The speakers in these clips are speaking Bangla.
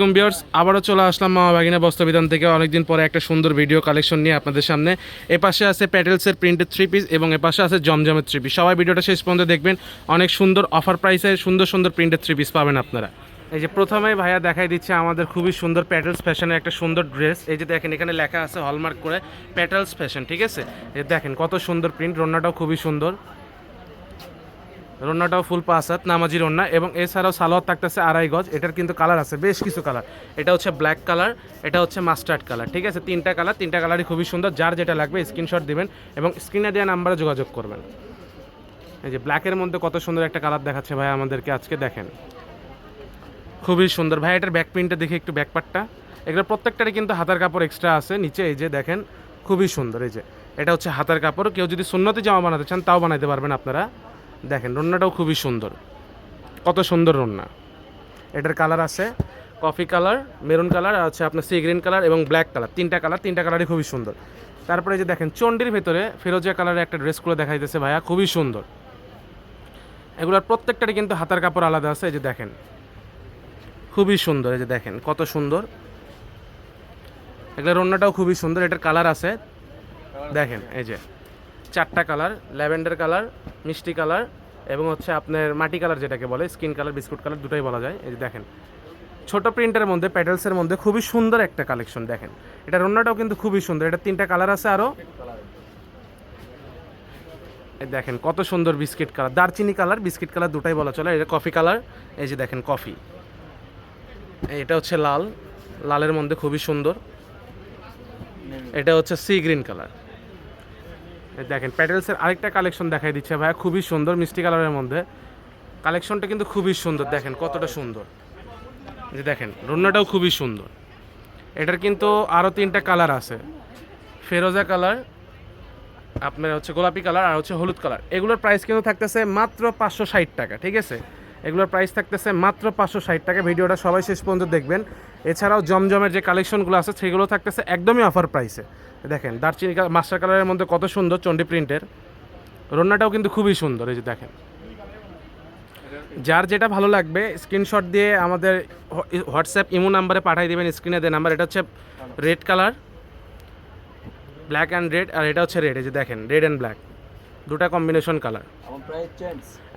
আলাইকুম বিয়ার্স আবারও চলে আসলাম মামা বাগিনা বস্ত্রবিধান থেকে। অনেকদিন পরে একটা সুন্দর ভিডিও কালেকশন নিয়ে আপনাদের সামনে। এ পাশে আছে প্যাটেলসের প্রিন্টেড থ্রি পিস এবং এ পাশে আছে জমজমের থ্রি পিস সবাই ভিডিওটা শেষ পর্যন্ত দেখবেন। অনেক সুন্দর অফার প্রাইসে সুন্দর সুন্দর প্রিন্টেড থ্রি পিস পাবেন আপনারা। এই যে প্রথমেই ভাইয়া দেখাই দিচ্ছে আমাদের খুবই সুন্দর প্যাটেলস ফ্যাশনের একটা সুন্দর ড্রেস এই যে দেখেন, এখানে লেখা আছে হলমার্ক করে প্যাটেলস ফ্যাশন ঠিক আছে? দেখেন, কত সুন্দর প্রিন্ট রন্নাটাও খুবই সুন্দর। রন্নাটাও ফুল পাসাত নামাজি রন্না এবং এছাড়াও সালোয়ার থাকতেছে আড়াই গজ। এটার কিন্তু কালার আছে, বেশ কিছু কালার। এটা হচ্ছে ব্ল্যাক কালার এটা হচ্ছে মাস্টার্ড কালার ঠিক আছে? তিনটা কালার তিনটা কালারই খুবই সুন্দর। যার যেটা লাগবে স্ক্রিনশট দেবেন এবং স্ক্রিনে দেওয়া নাম্বারে যোগাযোগ করবেন। এই যে ব্ল্যাকের মধ্যে কত সুন্দর একটা কালার দেখাচ্ছে ভাই আমাদেরকে আজকে, দেখেন। খুবই সুন্দর। ভাই, এটার ব্যাক প্রিন্টটা দেখে একটু ব্যাক পার্টটা এগুলো প্রত্যেকটারই কিন্তু হাতার কাপড় এক্সট্রা আছে, নিচে এই যে দেখেন, খুবই সুন্দর। এই যে, এটা হচ্ছে হাতার কাপড়। কেউ যদি সুন্নতি জামা বানাতে চান, তাও বানাতে পারবেন আপনারা। দেখেন, রন্নাটাও খুবই সুন্দর। কত সুন্দর রন্না। এটার কালার আছে কফি কালার, মেরুন কালার হচ্ছে আপনার সি গ্রিন কালার এবং ব্ল্যাক কালার। তিনটা কালার, তিনটা কালারই খুবই সুন্দর। তারপরে যে দেখেন চন্ডির ভেতরে ফিরোজিয়া কালারের একটা ড্রেস করে দেখাইতেছে ভাইয়া, খুবই সুন্দর। এগুলোর প্রত্যেকটারই কিন্তু হাতার কাপড় আলাদা আছে, এই যে দেখেন। খুবই সুন্দর, এই যে দেখেন, কত সুন্দর। এগুলোর রন্নাটাও খুবই সুন্দর, এটার কালার আছে। দেখেন, এই যে চারটা কালার, ল্যাভেন্ডার কালার মিষ্টি কালার এবং হচ্ছে আপনার মাটি কালার যেটাকে বলে, স্কিন কালার, বিস্কুট কালার দুটোই বলা যায়। এই যে দেখেন, ছোট প্রিন্টের মধ্যে প্যাডেলসের মধ্যে খুবই সুন্দর একটা কালেকশন দেখেন। এটা রন্নাটাও কিন্তু খুবই সুন্দর। এটা তিনটা কালার আছে আরও দেখেন, কত সুন্দর বিস্কিট কালার। দারচিনি কালার, বিস্কিট কালার দুটাই বলা চলে। এটা কফি কালার। এই যে দেখেন, কফি। এটা হচ্ছে লাল। লালের মধ্যে খুবই সুন্দর। এটা হচ্ছে সি গ্রিন কালার। দেখেন প্যাটেলসের আরেকটা কালেকশন দেখাই দিচ্ছে ভাইয়া, খুবই সুন্দর, মিষ্টি কালারের মধ্যে। কালেকশনটা কিন্তু খুবই সুন্দর, দেখেন কতটা সুন্দর। যে দেখেন, রুন্নাটাও খুবই সুন্দর। এটার কিন্তু আরও তিনটা কালার আছে। ফেরোজা কালার, আপনার হচ্ছে গোলাপি কালার, আর হচ্ছে হলুদ কালার। এগুলোর প্রাইস কিন্তু থাকতেছে মাত্র পাঁচশো ষাট টাকা, ঠিক আছে? এগুলোর প্রাইস থাকতেছে মাত্র পাঁচশো ষাট টাকা। ভিডিওটা সবাই শেষ পর্যন্ত দেখবেন। এছাড়াও জমজমের যে কালেকশনগুলো আছে, সেগুলো থাকতেছে একদমই অফার প্রাইসে দেখেন, দারচিনি মাস্টার কালারের মধ্যে কত সুন্দর চন্ডি প্রিন্টের রন্নাটাও কিন্তু খুবই সুন্দর, এই যে দেখেন। যার যেটা ভালো লাগবে স্ক্রিনশট দিয়ে আমাদের হোয়াটসঅ্যাপ ইমো নাম্বারে পাঠিয়ে দেবেন স্ক্রিনে দেয় নাম্বার। এটা হচ্ছে red colour black and red আর এটা হচ্ছে রেড এই যে দেখেন রেড অ্যান্ড ব্ল্যাক দুটা কম্বিনেশন কালার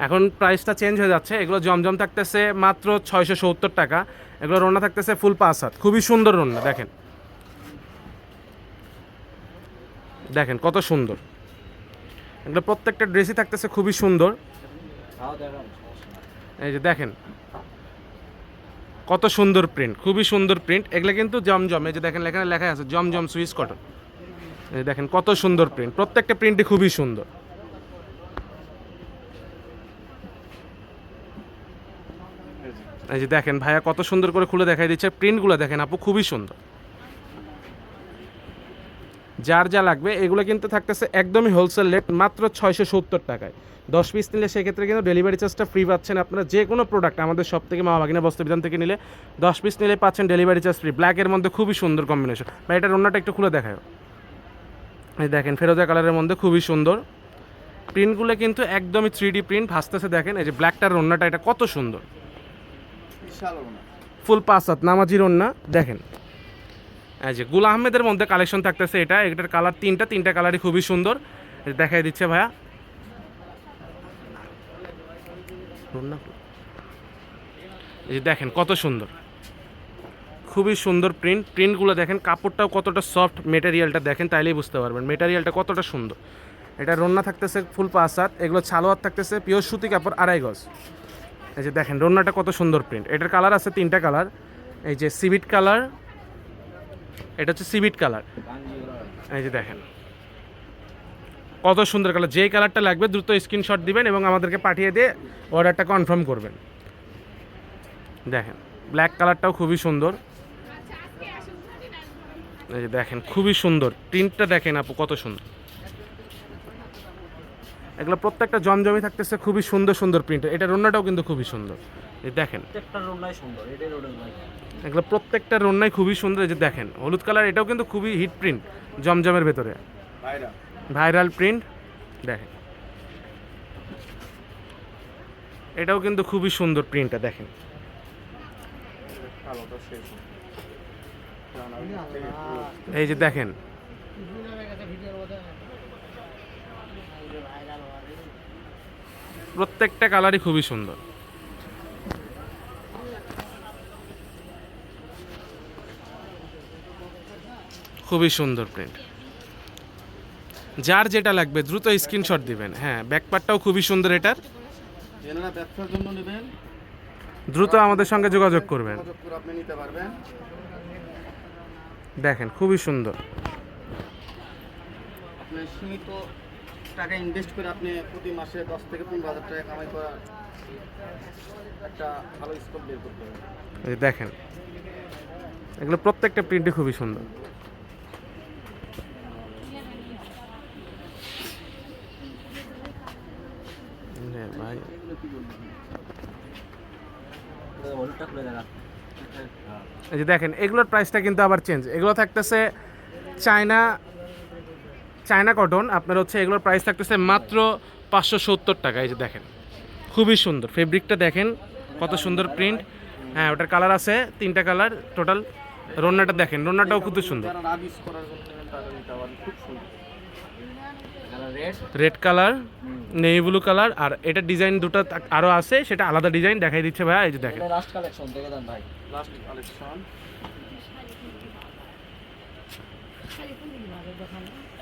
এখন প্রাইসটা চেঞ্জ হয়ে যাচ্ছে। এগুলো জমজম থাকতেছে মাত্র ছয়শো সত্তর টাকা। এগুলো রন্না থাকতেছে ফুল পাঁচ হাত। খুবই সুন্দর রন্না দেখেন। দেখেন কত সুন্দর। এগুলো প্রত্যেকটা ড্রেসই থাকতেছে খুবই সুন্দর। এই যে দেখেন কত সুন্দর প্রিন্ট খুবই সুন্দর প্রিন্ট এগুলো কিন্তু জমজম এই যে দেখেন এখানে লেখা আছে জমজম সুইস কটন এই দেখেন কত সুন্দর প্রিন্ট প্রত্যেকটা প্রিন্টই খুবই সুন্দর। এই যে দেখেন, ভাইয়া কত সুন্দর করে খুলে দেখাই দিচ্ছে। প্রিন্টগুলো দেখেন আপু, খুবই সুন্দর। যার যা লাগবে, এগুলো কিন্তু থাকতেছে একদমই হোলসেল রেট মাত্র ছয়শো সত্তর টাকায়। দশ পিস নিলে সেক্ষেত্রে কিন্তু ডেলিভারি চার্জটা ফ্রি পাচ্ছেন আপনারা যে কোনো প্রোডাক্ট আমাদের সব থেকে মা বাগিনা বস্ত্র বিধান থেকে নিলে দশ পিস নিলে পাচ্ছেন ডেলিভারি চার্জ ফ্রি ব্ল্যাকের মধ্যে খুবই সুন্দর কম্বিনেশন বা এটার অন্যটা একটু খুলে দেখায় এই দেখেন, ফেরোজা কালারের মধ্যে খুবই সুন্দর। প্রিন্টগুলো কিন্তু একদমই থ্রি ডি প্রিন্ট ভাসতেছে দেখেন, এই যে ব্ল্যাকটার রন্নাটা এটা কত সুন্দর। ফুল পাঁচাত নামাজি রন্না দেখেন। এই যে গুল আহমেদের মধ্যে কালেকশন থাকতেছে এটা, এটার কালার তিনটা তিনটা কালারই খুবই সুন্দর। দেখাই দিচ্ছে ভাইয়া। এই যে দেখেন কত সুন্দর। খুবই সুন্দর প্রিন্ট প্রিন্টগুলো দেখেন, কাপড়টাও কতটা সফট মেটেরিয়ালটা দেখেন, তাইলেই বুঝতে পারবেন মেটেরিয়ালটা কতটা সুন্দর। এটা রন্না থাকতেছে ফুল পাঁচাত এগুলো ছালোয়ার থাকতেছে পিওর সুতি কাপড় আড়াই গজ। এই যে দেখেন, রন্নাটা কত সুন্দর প্রিন্ট এটার কালার আছে তিনটা কালার এই যে সিভিট কালার এটা হচ্ছে সিভিট কালার এই যে দেখেন, কত সুন্দর কালার যেই কালারটা লাগবে দ্রুত স্ক্রিনশট দিবেন এবং আমাদেরকে পাঠিয়ে দিয়ে অর্ডারটা কনফার্ম করবেন। দেখেন ব্ল্যাক কালারটাও খুবই সুন্দর। এই যে দেখেন, খুবই সুন্দর। প্রিন্টটা দেখেন আপু, কত সুন্দর। এগুলো প্রত্যেকটা জমজমি থাকতেছে খুবই সুন্দর সুন্দর প্রিন্ট এটা রন্নাটাও কিন্তু খুবই সুন্দর। এই দেখেন। এগুলো প্রত্যেকটা রন্নাই খুবই সুন্দর এই যে দেখেন। হলুদ কালার এটাও কিন্তু খুবই হিট প্রিন্ট জমজমের ভেতরে। ভাইরা ভাইরাল প্রিন্ট দেখেন। এটাও কিন্তু খুবই সুন্দর প্রিন্টটা দেখেন। এই যে দেখেন। প্রত্যেকটা কালারই খুবই সুন্দর। খুবই সুন্দর প্রিন্ট যার যেটা লাগবে দ্রুত স্ক্রিনশট দিবেন। হ্যাঁ ব্যাকপারটাও খুবই সুন্দর এটার। দ্রুত আমাদের সঙ্গে যোগাযোগ করবেন। দেখেন খুবই সুন্দর। সীমিত টাকা ইনভেস্ট করে আপনি প্রতি মাসে দশ থেকে পনেরো হাজার টাকা কামাই করার একটা ভালো স্কোপ বের করতে দেখেন, এগুলো প্রত্যেকটা প্রিন্টই খুবই সুন্দর। এই যে দেখেন, এগুলোর প্রাইসটা কিন্তু আবার চেঞ্জ এগুলো থাকতেছে চায়না চায়না কটন আপনার হচ্ছে এগুলোর প্রাইস থাকতেছে মাত্র পাঁচশো সত্তর টাকা। এই যে দেখেন খুবই সুন্দর। ফেব্রিকটা দেখেন কত সুন্দর প্রিন্ট হ্যাঁ ওটার কালার আছে তিনটা কালার টোটাল রন্নাটা দেখেন রন্নাটাও খুব সুন্দর। Red colour navy blue colour আর এটা ডিজাইন দুটো তাক- আরও আছে সেটা আলাদা ডিজাইন দেখাই দিচ্ছে ভাই এই যে দেখেন। লাস্ট কালেকশন দেখে দেন ভাই। লাস্ট কালেকশন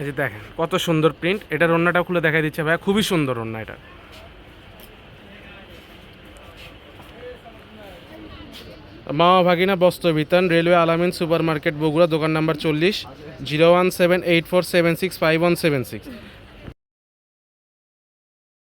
এই যে দেখেন, কত সুন্দর প্রিন্ট এটা রন্নাটাও খুলে দেখা দিচ্ছে ভাই খুবই সুন্দর রন্না এটা। মামা ভাগিনা, বস্ত্র বিতান, railway Alamin super market Bogura, দোকান নাম্বার চল্লিশ, zero one seven eight four seven six five one seven six.